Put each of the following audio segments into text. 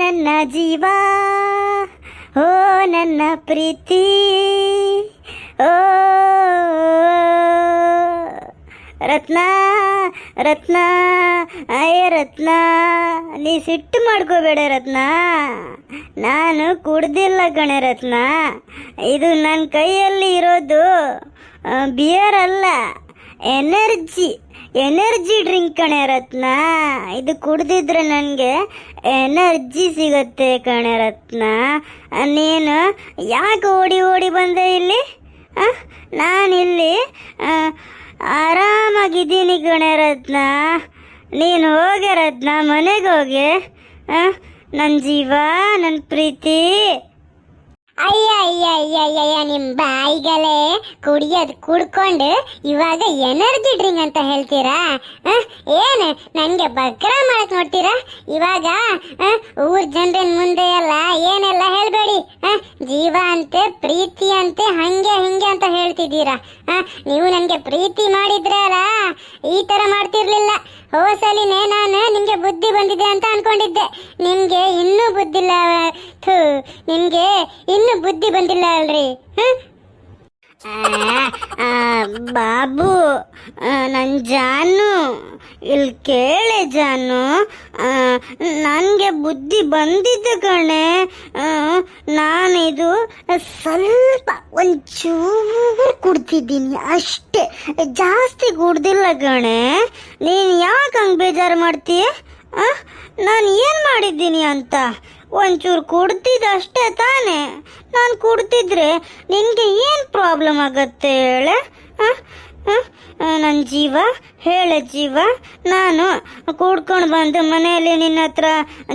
ನನ್ನ ಜೀವ ಓ ನನ್ನ ಪ್ರೀತಿ ಓ ರತ್ನ ರತ್ನ ಅಯ್ಯ ರತ್ನ ನೀ ಸಿಟ್ಟು ಮಾಡ್ಕೋಬೇಡ ರತ್ನ ನಾನು ಕುಡ್ದಿಲ್ಲ ಕಣೆ ರತ್ನ ಇದು ನನ್ನ ಕೈಯಲ್ಲಿ ಇರೋದು ಬಿಯರ್ ಅಲ್ಲ ಎನರ್ಜಿ ಎನರ್ಜಿ ಡ್ರಿಂಕ್ ಕಣೆ ರತ್ನ ಇದು ಕುಡ್ದಿದ್ರೆ ನನಗೆ ಎನರ್ಜಿ ಸಿಗುತ್ತೆ ಕಣೆ ರತ್ನ ನೀನು ಯಾಕೆ ಓಡಿ ಓಡಿ ಬಂದೆ ಇಲ್ಲಿ ನಾನಿಲ್ಲಿ ಆರಾಮಾಗಿದ್ದೀನಿ ಕಣೆ ರತ್ನ ನೀನು ಹೋಗೆ ರತ್ನ ಮನೆಗೆ ಹೋಗಿ ನನ್ನ ಜೀವ ನನ್ನ ಪ್ರೀತಿ ಅಯ್ಯಯ್ಯಯ್ಯಯ್ಯ ನಿಮ್ಮ ಬಾಯಿಗಳೇ ಕುಡಿಯೋದು ಕುಡ್ಕೊಂಡು ಇವಾಗ ಎನರ್ಜಿ ಡ್ರಿಂಕ್ ಅಂತ ಹೇಳ್ತೀರಾ ಏನು ನನಗೆ ಬಕ್ರ ಮಾಡಕ್ ನೋಡ್ತೀರಾ ಇವಾಗ ಊರ್ ಜನರ ಮುಂದೆ ಎಲ್ಲ ಏನೆಲ್ಲ ಹೇಳಬೇಡಿ ಜೀವ ಅಂತೆ ಪ್ರೀತಿ ಅಂತೆ ಹಂಗೆ ಹಿಂಗೆ ಅಂತ ಹೇಳ್ತಿದ್ದೀರಾ ನೀವು ನನಗೆ ಪ್ರೀತಿ ಮಾಡಿದ್ರೆ ಅಲ್ಲ ಈ ಥರ ಮಾಡ್ತಿರ್ಲಿಲ್ಲ ಹೋಸಲಿನೇ ನಾನು ನಿಮಗೆ ಬುದ್ಧಿ ಬಂದಿದೆ ಅಂತ ಅನ್ಕೊಂಡಿದ್ದೆ ನಿಮಗೆ ಇನ್ನೂ ಬುದ್ಧಿಲ್ಲ ನಿಮಗೆ ಇನ್ನೂ ಬುದ್ಧಿ ಬಂದಿಲ್ಲ ಅಲ್ರಿ ಬಾಬು ನನ್ನ ಜಾನು ಇಲ್ಲಿ ಕೇಳೆ ಜಾನು ನನಗೆ ಬುದ್ಧಿ ಬಂದಿದ್ದ ಕಣೆ ನಾನಿದು ಸ್ವಲ್ಪ ಒಂಚೂರು ಕುಡ್ತಿದ್ದೀನಿ ಅಷ್ಟೇ ಜಾಸ್ತಿ ಕುಡ್ದಿಲ್ಲ ಕಣೆ ನೀನು ಯಾಕೆ ಹಂಗೆ ಬೇಜಾರು ಮಾಡ್ತೀಯ ನಾನು ಏನು ಮಾಡಿದ್ದೀನಿ ಅಂತ ಒಂಚೂರು ಕುಡ್ತಿದ್ದಷ್ಟೇ ತಾನೇ ನಾನು ಕುಡ್ತಿದ್ರೆ ನಿನಗೆ ಏನು ಪ್ರಾಬ್ಲಮ್ ಆಗತ್ತೆ ಹೇಳೆ ನನ್ನ ಜೀವ ಹೇಳ ಜೀವ ನಾನು ಕೂಡ್ಕೊಂಡು ಬಂದು ಮನೆಯಲ್ಲಿ ನಿನ್ನ ಹತ್ರ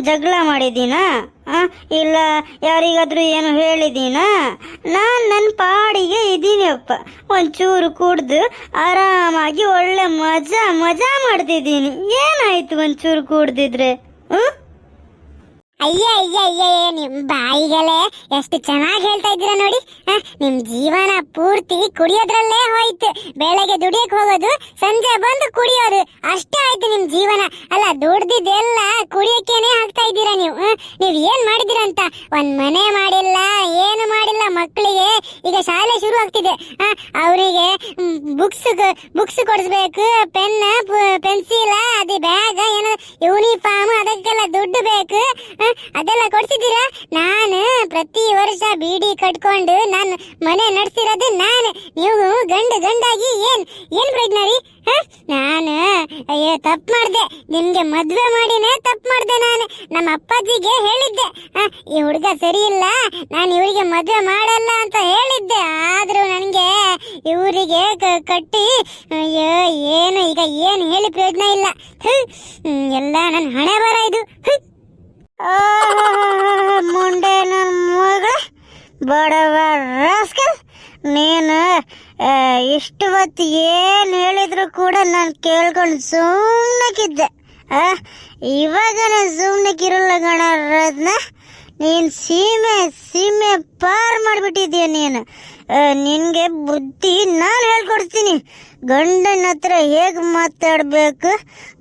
ಜಗಳ ಮಾಡಿದ್ದೀನಾ ಇಲ್ಲ ಯಾರಿಗಾದರೂ ಏನು ಹೇಳಿದ್ದೀನಾ ನಾನು ನನ್ನ ಪಾಡಿಗೆ ಅಪ್ಪ ಒಂಚೂರು ಕುಡ್ದು ಆರಾಮಾಗಿ ಒಳ್ಳೆ ಮಜಾ ಮಜಾ ಮಾಡ್ತಿದ್ದೀನಿ ಏನಾಯಿತು ಒಂಚೂರು ಕುಡ್ದಿದ್ರೆ ಹ್ಞೂ ಅಯ್ಯ ಅಯ್ಯ ಅಯ್ಯ ನಿಮ್ ಬಾಯಿಗಳೇ ಎಷ್ಟು ಚೆನ್ನಾಗಿ ಹೇಳ್ತಾ ಇದ್ದೀರಾ ನೋಡಿ ನಿಮ್ ಜೀವನ ಪೂರ್ತಿ ಕುಡಿಯೋದ್ರಲ್ಲೇ ಹೋಯ್ತು ಬೆಳಗ್ಗೆ ದುಡಿಯಕ್ ಹೋಗೋದು ಸಂಜೆ ಬಂದು ಕುಡಿಯೋದು ಅಷ್ಟೇ ಆಯ್ತು ನಿಮ್ ಜೀವನ ಅಲ್ಲ ದುಡ್ದಿದ್ದೆಲ್ಲ ಕುಡಿಯಕ್ಕೇನೆ ಹಾಕ್ತಾ ಇದ್ದೀರಾ ನೀವು ನೀವ್ ಏನ್ ಮಾಡಿದಿರಂತ ಒಂದ್ ಮನೆ ಮಾಡಿಲ್ಲ ಏನು ಮಾಡಿಲ್ಲ ಮಕ್ಕಳಿಗೆ ಈಗ ಶಾಲೆ ಶುರು ಆಗ್ತಿದೆ ಅವರಿಗೆ ಬುಕ್ಸ್ ಬುಕ್ಸ್ ಕೊಡಿಸ್ಬೇಕು ಪೆನ್ ಪೆನ್ಸಿಲ್ ಅದು ಬ್ಯಾಗ್ ಏನೋ ಯೂನಿಫಾರ್ಮ್ ಅದಕ್ಕೆಲ್ಲ ದುಡ್ಡು ಬೇಕು ಅದೆಲ್ಲ ಕೊಡ್ತಿದ್ದೀರಾ ನಾನು ಪ್ರತಿ ವರ್ಷ ಬೀಡಿ ಕಟ್ಕೊಂಡು ನಾನು ಮನೆ ನಡೆಸಿರೋದು ನಾನು ನೀವು ಗಂಡ ಗಂಡಾಗಿ ಏನ್ ಏನ್ ಪ್ರಯತ್ನ ರೀ ನಾನು ಅಯ್ಯೋ ತಪ್ಪು ಮಾಡಿದೆ ನಿಮ್ಗೆ ಮದ್ವೆ ಮಾಡಿನೇ ತಪ್ಪು ಮಾಡಿದೆ ನಾನು ನಮ್ಮ ಅಪ್ಪಾಜಿಗೆ ಹೇಳಿದ್ದೆ ಈ ಹುಡುಗ ಸರಿ ಇಲ್ಲ ನಾನು ಇವರಿಗೆ ಮದ್ವೆ ಮಾಡಲ್ಲ ಅಂತ ಹೇಳಿದ್ದೆ ಆದ್ರೂ ನನಗೆ ಇವರಿಗೆ ಕಟ್ಟಿ ಅಯ್ಯೋ ಏನು ಈಗ ಏನು ಹೇಳಿ ಪ್ರಯೋಜನ ಇಲ್ಲ ಎಲ್ಲ ನನ್ನ ಹಣೆ ಬರ ಇದು ಮುಂಡೆ ನನ್ನ ಮಗ ಬಡವ ರಾಸ್ಕಲ್ ನೀನು ಇಷ್ಟು ಹೊತ್ತು ಏನು ಹೇಳಿದ್ರು ಕೂಡ ನಾನು ಕೇಳ್ಕೊಂಡು ಆ ಇವಾಗ ನಾನು ಸುಮ್ಮನಕ್ಕಿರಲ್ಲ ಗಣ ನೀನು ಸೀಮೆ ಸೀಮೆ ಪಾರ್ ಮಾಡಿಬಿಟ್ಟಿದ್ದೀಯ ನೀನು ನಿನಗೆ ಬುದ್ಧಿ ನಾನು ಹೇಳ್ಕೊಡ್ತೀನಿ ಗಂಡನ ಹತ್ರ ಹೇಗೆ ಮಾತಾಡಬೇಕು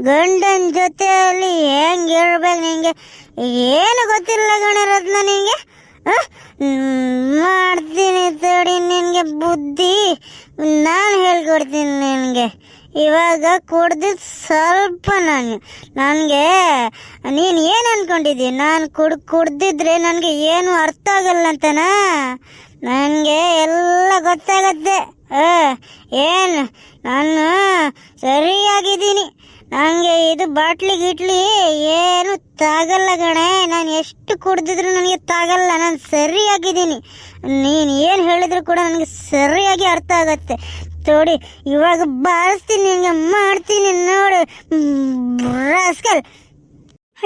ಗಂಡನ ಜೊತೆಯಲ್ಲಿ ಹೆಂಗೆ ಹೇಳ್ಬೇಕು ನಿನಗೆ ಏನು ಗೊತ್ತಿಲ್ಲ ಗಣರತ್ನ ನಿನಗೆ ಮಾಡ್ತೀನಿ ತಡಿ ನಿನಗೆ ಬುದ್ಧಿ ನಾನು ಹೇಳ್ಕೊಡ್ತೀನಿ ನಿನಗೆ ಇವಾಗ ಕುಡ್ದಿದ್ದು ಸ್ವಲ್ಪ ನಾನು ನನಗೆ ನೀನು ಏನು ಅಂದ್ಕೊಂಡಿದ್ದಿ ನಾನು ಕುಡ್ ಕುಡ್ದಿದ್ರೆ ನನಗೆ ಏನು ಅರ್ಥ ಆಗಲ್ಲ ಅಂತನಾ ನನಗೆ ಎಲ್ಲ ಗೊತ್ತಾಗತ್ತೆ ಏನು ನಾನು ಸರಿಯಾಗಿದ್ದೀನಿ ನನಗೆ ಇದು ಬಾಟ್ಲಿ ಗಿಟ್ಲಿ ಏನು ತಾಗಲ್ಲ ಗಣೆ ನಾನು ಎಷ್ಟು ಕುಡ್ದಿದ್ರು ನನಗೆ ತಾಗಲ್ಲ ನಾನು ಸರಿಯಾಗಿದ್ದೀನಿ ನೀನು ಏನು ಹೇಳಿದ್ರು ಕೂಡ ನನಗೆ ಸರಿಯಾಗಿ ಅರ್ಥ ಆಗತ್ತೆ ತೋಡಿ ಇವಾಗ ಬಾರಿಸ್ತೀನಿ ನಿನಗೆ ಮಾಡ್ತೀನಿ ನೋಡು ರಾಸ್ಕಲ್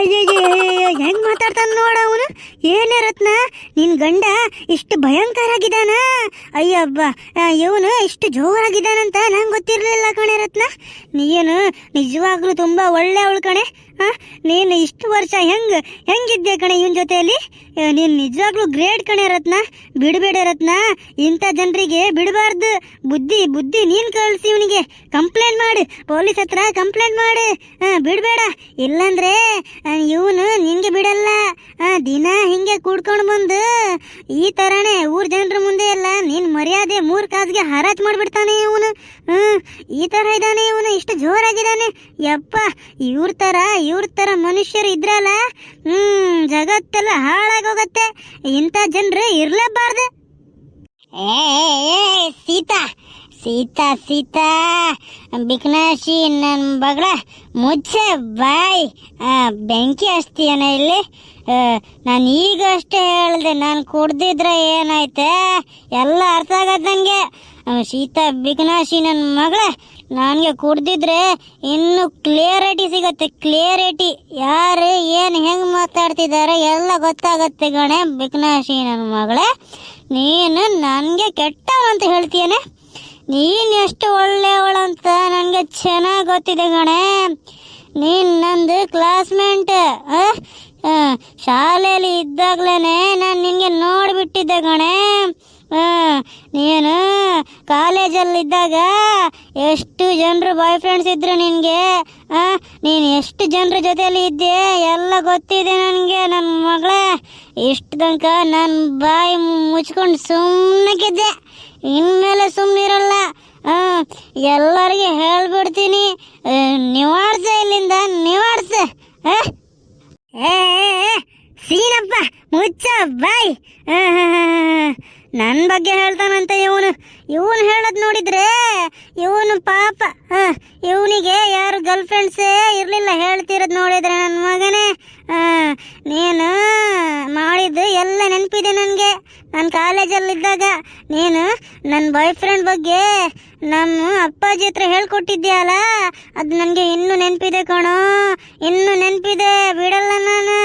ಅಯ್ಯಯ್ಯ ಹೆಂಗ್ ಮಾತಾಡ್ತಾನೆ ನೋಡ ಅವನು ಏನೇ ರತ್ನ ನಿನ್ ಗಂಡ ಇಷ್ಟು ಭಯಂಕರ ಆಗಿದಾನ ಅಯ್ಯಬ್ಬ ಇವನು ಇಷ್ಟು ಜೋರಾಗಿದ್ದಾನಂತ ನಂಗೆ ಗೊತ್ತಿರಲಿಲ್ಲ ಕಣೆ ರತ್ನ ನೀನು ನಿಜವಾಗ್ಲೂ ತುಂಬಾ ಒಳ್ಳೆ ಅವಳು ಕಣೆ ನೀನು ಇಷ್ಟು ವರ್ಷ ಹೆಂಗ್ ಹೆಂಗಿದ್ದೆ ಕಣೆ ಇವನ್ ಜೊತೆಯಲ್ಲಿ ನೀನು ನಿಜವಾಗ್ಲೂ ಗ್ರೇಟ್ ಕಣೆ ರತ್ನ ಬಿಡಬೇಡ ರತ್ನ ಇಂಥ ಜನರಿಗೆ ಬಿಡಬಾರ್ದು ಬುದ್ಧಿ ಬುದ್ಧಿ ನೀನು ಕಳಿಸಿ ಇವನಿಗೆ ಕಂಪ್ಲೇಂಟ್ ಮಾಡಿ ಪೊಲೀಸ್ ಹತ್ರ ಕಂಪ್ಲೇಂಟ್ ಮಾಡಿ ಬಿಡಬೇಡ ಇಲ್ಲಾಂದ್ರೆ ಇವನು ನಿಂಗೆ ಬಿಡಲ್ಲ ದಿನ ಹಿಂಗೆ ಕೂಡ್ಕೊಂಡು ಬಂದು ಈ ಥರನೇ ಊರ್ ಜನರ ಮುಂದೆ ಎಲ್ಲ ನೀನು ಮರ್ಯಾದೆ ಮೂರು ಕಾಸ್ಗೆ ಹರಾಜ್ ಮಾಡಿಬಿಡ್ತಾನೆ ಇವನು ಈ ಥರ ಇದ್ದಾನೆ ಇವನು ಇಷ್ಟು ಜೋರಾಗಿದ್ದಾನೆ ಯಪ್ಪ ಇವ್ರ ತರ ಇವ್ರ ತರ ಮನುಷ್ಯರು ಇದ್ರಲ್ಲ ಹ್ಮ್ ಜಗತ್ತೆಲ್ಲ ಹಾಳಾಗೋಗತ್ತೆ ಇಂತ ಜನರು ಇರಲೇಬಾರ್ದು ಏ ಸೀತಾ ಸೀತಾ ಸೀತಾ ಬಿಕ್ನಾಶಿ ನನ್ನ ಬಗಳ ಮುಚ್ಚೆ ಬಾಯ್ ಬೆಂಕಿ ಹಚ್ತೀಯನ ಇಲ್ಲಿ ನಾನು ಈಗ ಅಷ್ಟೇ ಹೇಳಿದೆ ನಾನು ಕುಡ್ದಿದ್ರೆ ಏನಾಯ್ತೆ ಎಲ್ಲ ಅರ್ಥ ಆಗತ್ತೆ ನನಗೆ ಸೀತಾ ಬಿಕ್ನಾಶಿ ನನ್ನ ಮಗಳ ನನಗೆ ಕುಡ್ದಿದ್ರೆ ಇನ್ನು ಕ್ಲಿಯರಿಟಿ ಸಿಗುತ್ತೆ ಕ್ಲಿಯರಿಟಿ ಯಾರು ಏನು ಹೆಂಗೆ ಮಾತಾಡ್ತಿದ್ದಾರೆ ಎಲ್ಲ ಗೊತ್ತಾಗತ್ತೆ ಗಣೆ ಬಿಕ್ನಾಶಿ ನನ್ನ ಮಗಳೇ ನೀನು ನನಗೆ ಕೆಟ್ಟವಂತ ಹೇಳ್ತೀಯನೆ ನೀನು ಎಷ್ಟು ಒಳ್ಳೆಯವಳಂತ ನನಗೆ ಚೆನ್ನಾಗಿ ಗೊತ್ತಿದೆ ಗಣೆ ನೀನು ನಂದು ಕ್ಲಾಸ್ಮೇಟ್ ಶಾಲೆಯಲ್ಲಿ ಇದ್ದಾಗ್ಲೇ ನಾನು ನಿನಗೆ ನೋಡಿಬಿಟ್ಟಿದ್ದೆ ಗಣೆ ನೀನು ಕಾಲೇಜಲ್ಲಿದ್ದಾಗ ಎಷ್ಟು ಜನರು ಬಾಯ್ ಫ್ರೆಂಡ್ಸ್ ಇದ್ರು ನಿನಗೆ ನೀನು ಎಷ್ಟು ಜನರ ಜೊತೆಯಲ್ಲಿ ಇದ್ದೆ ಎಲ್ಲ ಗೊತ್ತಿದೆ ನನಗೆ ನನ್ನ ಮಗಳೇ ಇಷ್ಟು ತನಕ ನನ್ನ ಬಾಯಿ ಮುಚ್ಕೊಂಡು ಸುಮ್ಮನಕ್ಕಿದ್ದೆ ಇನ್ಮೇಲೆ ಸುಮ್ಮನಿರಲ್ಲ ಹಾಂ ಎಲ್ಲರಿಗೆ ಹೇಳ್ಬಿಡ್ತೀನಿ ನಿವಾಡ್ಸೆ ಇಲ್ಲಿಂದ ನಿವಾಡ್ಸೆ ಸೀನಪ್ಪ ಮುಚ್ಚ ಬಾಯ್ ಹಾಂ ಹಾಂ ಹಾಂ ನನ್ನ ಬಗ್ಗೆ ಹೇಳ್ತಾನಂತೆ ಇವನು ಇವನು ಹೇಳೋದು ನೋಡಿದ್ರೆ ಇವನು ಪಾಪ ಇವನಿಗೆ ಯಾರು ಗರ್ಲ್ ಫ್ರೆಂಡ್ಸೇ ಇರಲಿಲ್ಲ ಹೇಳ್ತಿರೋದು ನೋಡಿದ್ರೆ ನನ್ನ ಮಗನೇ ನೀನು ಮಾಡಿದ್ದು ಎಲ್ಲ ನೆನಪಿದೆ ನನಗೆ ನಾನು ಕಾಲೇಜಲ್ಲಿದ್ದಾಗ ನೀನು ನನ್ನ ಬಾಯ್ ಫ್ರೆಂಡ್ ಬಗ್ಗೆ ನಮ್ಮ ಅಪ್ಪಾಜಿ ಹತ್ರ ಹೇಳ್ಕೊಟ್ಟಿದ್ಯಾಲ ಅದು ನನಗೆ ಇನ್ನೂ ನೆನಪಿದೆ ಕಣೋ ಇನ್ನೂ ನೆನಪಿದೆ ಬಿಡಲ್ಲ ನಾನು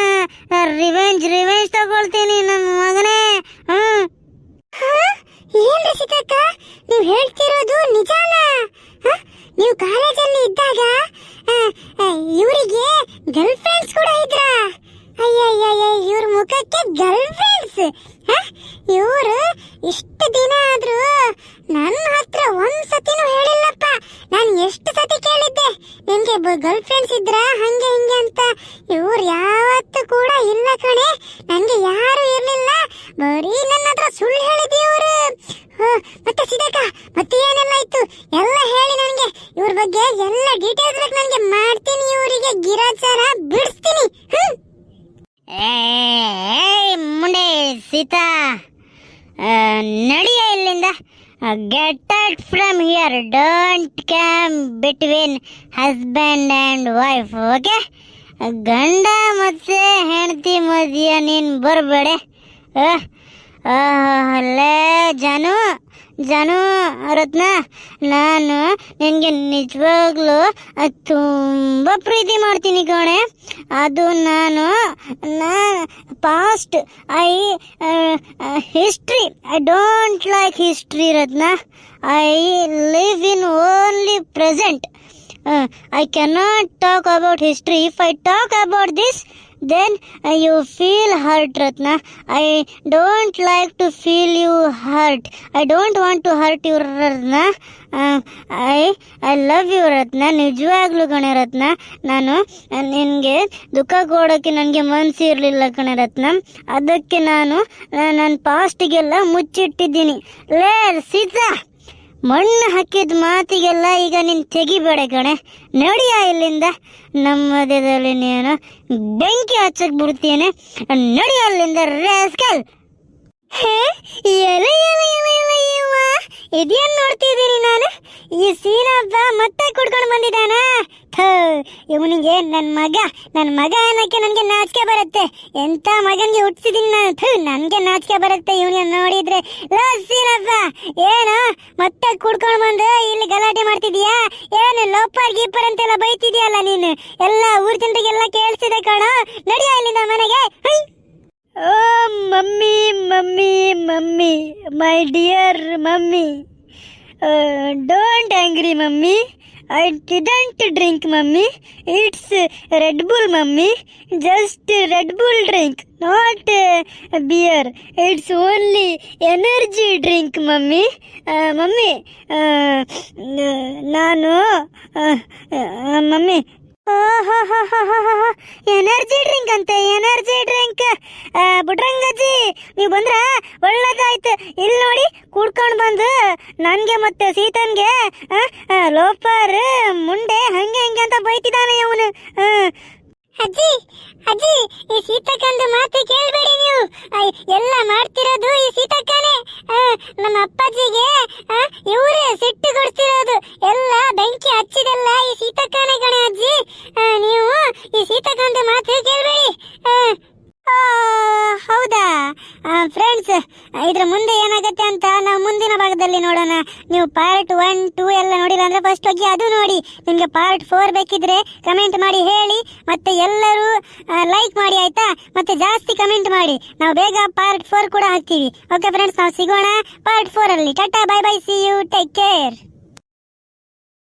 ರಿವೆಂಜ್ ರಿವೆಂಜ್ ತಗೊಳ್ತೀನಿ ನಮ್ಮ ಮಗನೇ ಹ್ಞೂ ಏನ್ ರಸಿಕಕ್ಕ ನೀವ್ ಹೇಳ್ತಿರೋದು ನಿಜಾನ ನೀವು ಕಾಲೇಜಲ್ಲಿ ಇದ್ದಾಗ ಇವರಿಗೆ ಗರ್ಲ್ ಫ್ರೆಂಡ್ಸ್ ಕೂಡ ಇದ್ರ ಅಯ್ಯಯ್ಯಯ್ಯ ಇವ್ರ ಮುಖಕ್ಕೆ ಗರ್ಲ್ ಫ್ರೆಂಡ್ಸ್ ಇವರು ಇಷ್ಟು ದಿನ ಆದ್ರೂ ನನ್ನ ಹತ್ರ ಒಂದ್ ಸತಿನೂ ಹೇಳಿಲ್ಲಪ್ಪ ನಾನು ಎಷ್ಟು ಸತಿ ಕೇಳಿದ್ದೆ ನಿಮ್ಗೆ ಗರ್ಲ್ ಫ್ರೆಂಡ್ಸ್ ಇದ್ರ ಹಂಗೆ ಹಿಂಗೆ ಅಂತ ಇವ್ರು ಯಾವತ್ತೂ ಕೂಡ ಇಲ್ಲ ಕಣೆ ನನಗೆ ಯಾರು ಇರಲಿಲ್ಲ ಬರೀ ನನ್ನ ಹತ್ರ ಸುಳ್ಳು ಹೇಳಿದಿ ಮತ್ತೆ ಸಿದಕ ಮತ್ತೆ ಏನೆಲ್ಲ ಇತ್ತು ಎಲ್ಲ ಹೇಳಿ ನನಗೆ ಇವ್ರ ಬಗ್ಗೆ ಎಲ್ಲ ಡೀಟೇಲ್ಸ್ ಬೇಕು ನನಗೆ ಮಾಡ್ತೀನಿ ಇವರಿಗೆ ಗಿರಾಚಾರ ಬಿಡಿಸ್ತೀನಿ ಮುಂಡೆ ಸೀತಾ ನಡಿಯ ಇಲ್ಲಿಂದ get out from here don't come between husband and wife okay ಗಂಡ ಮತ್ತೆ ಹೆಂಡತಿ ಮದಿಯ ನೀನು ಬರಬೇಡ ಅಲ್ಲೇ ಜನು ಜನು ರತ್ನ ನಾನು ನಿನಗೆ ನಿಜವಾಗ್ಲೂ ತುಂಬ ಪ್ರೀತಿ ಮಾಡ್ತೀನಿ ಕೋಣೆ ಅದು ನಾನು ನಾ past I history I don't like history Ratna I live in only present I can not talk about history if I talk about this then I you feel hurt Ratna I don't like to feel you hurt I don't want to hurt your Ratna I I love you Ratna ನಿಜವಾಗ್ಲು ರತ್ನ ನಾನು ನಿನಗೆ ದುಃಖ ಕೊಡೋಕ್ಕೆ ನನಗೆ ಮನಸ್ಸು ಇರಲಿಲ್ಲ ಗಣರತ್ನ ಅದಕ್ಕೆ ನಾನು ನನ್ನ ಪಾಸ್ಟಿಗೆಲ್ಲ ಮುಚ್ಚಿಟ್ಟಿದ್ದೀನಿ ಲೇ ಸೀತಾ ಮಣ್ಣು ಹಾಕಿದ ಮಾತಿಗೆಲ್ಲ ಈಗ ನೀನು ತೆಗಿಬೇಡ ಕಣೆ ನಡಿಯ ಇಲ್ಲಿಂದ ನಮ್ಮದಲ್ಲಿ ನೀನು ಬೆಂಕಿ ಹಚ್ಚಕ್ ಬಿಡ್ತೀನಿ ನಡಿಯ ಅಲ್ಲಿಂದ ರೇಸ್ಕಲ್ ಇದೇನ್ ನೋಡ್ತಿದ್ದೀನಿ ನಾನು ಈ ಸೀನಪ್ಪ ಮತ್ತೆ ಕುಡ್ಕೊಂಡು ಬಂದಿದ್ದಾನ ಇವನಿಗೆ ನನ್ನ ಮಗ ನನ್ನ ಮಗ ಅನ್ನಕ್ಕೆ ನನಗೆ ನಾಚಿಕೆ ಬರುತ್ತೆ ಎಂತ ಮಗನಿಗೆ ಹುಟ್ಟಿಸಿದೀನಿ ನಾನು ಥೂ ನನಗೆ ನಾಚಿಕೆ ಬರುತ್ತೆ ಇವನಿಗೆ ನೋಡಿದ್ರೆ ಲೋ ಸೀನಪ್ಪ ಏನು ಮತ್ತೆ ಕುಡ್ಕೊಂಡು ಬಂದು ಇಲ್ಲಿ ಗಲಾಟೆ ಮಾಡ್ತಿದೀಯಾ ಏನು ಲೋಪರ್ ಗೀಪರ್ ಅಂತೆಲ್ಲ ಬೈತಿದ್ಯಲ್ಲ ನೀನು ಎಲ್ಲ ಊರ್ ಜನರಿಗೆಲ್ಲ ಕೇಳಿಸಿದೆ ಕಣ ನಡೆಯ ಇಲ್ಲಿಂದ ಮನೆಗೆ ಓ mummy Mummy, my dear Mummy, don't angry Mummy, I didn't drink Mummy, it's Red Bull Mummy, just Red Bull drink, not beer, it's only energy drink Mummy. Mummy, Mummy, energy drink ಅಂತೆ energy drink ಬುಡ್ರಂಗಜ್ಜಿ ನೀವು ಬಂದ್ರ ಒಳ್ಳೇದಾಯ್ತು ಇಲ್ಲಿ ನೋಡಿ ಕುಡ್ಕೊಂಡು ಬಂದು ನನಗೆ ಮತ್ತೆ ಸೀತನ್ಗೆ ಲೋಪರ್ ಮುಂಡೆ ಹಂಗೆ ಹಂಗೆ ಅಂತ ಬೈತಿದ್ದಾನೆ ಅವನು ಅಜ್ಜಿ ಅಜ್ಜಿ ಈ ಸೀತಕ್ಕಂದು ಮಾತು ಕೇಳಬೇಡಿ ನೀವು ಎಲ್ಲ ಮಾಡ್ತಿರೋದು ಈ ಸೀತಕ್ಕನೇ ನಮ್ಮ ಅಪ್ಪಾಜಿಗೆ ಇವರೇ ಸಿಟ್ಟು ಕೊಡ್ತಿರೋದು ಎಲ್ಲ ಬೆಂಕಿ ಹಚ್ಚಿದೆಲ್ಲ ಈ ಸೀತಕ್ಕನೇ ಕಣೆ ಅಜ್ಜಿ ನೀವು ಈ ಸೀತಕ್ಕಂದು ಮಾತು ಕೇಳಬೇಡಿ ಹೌದಾ ಫ್ರೆಂಡ್ಸ್ ಇದ್ರ ಮುಂದೆ ಏನಾಗುತ್ತೆ ಅಂತ ನಾವು ಮುಂದಿನ ಭಾಗದಲ್ಲಿ ನೋಡೋಣ ನೀವು ಪಾರ್ಟ್ ಒನ್ ಟೂ ಎಲ್ಲ ನೋಡಿಲ್ಲ ಅಂದ್ರೆ ಫಸ್ಟ್ ಹೋಗಿ ಅದು ನೋಡಿ ನಿಮ್ಗೆ ಪಾರ್ಟ್ ಫೋರ್ ಬೇಕಿದ್ರೆ ಕಮೆಂಟ್ ಮಾಡಿ ಹೇಳಿ ಮತ್ತೆ ಎಲ್ಲರೂ ಲೈಕ್ ಮಾಡಿ ಆಯ್ತಾ ಮತ್ತೆ ಜಾಸ್ತಿ ಕಮೆಂಟ್ ಮಾಡಿ ನಾವು ಬೇಗ ಪಾರ್ಟ್ ಫೋರ್ ಕೂಡ ಹಾಕ್ತೀವಿ ಓಕೆ ಫ್ರೆಂಡ್ಸ್ ನಾವು ಸಿಗೋಣ ಪಾರ್ಟ್ ಫೋರ್ ಅಲ್ಲಿ Tata bye bye see you take care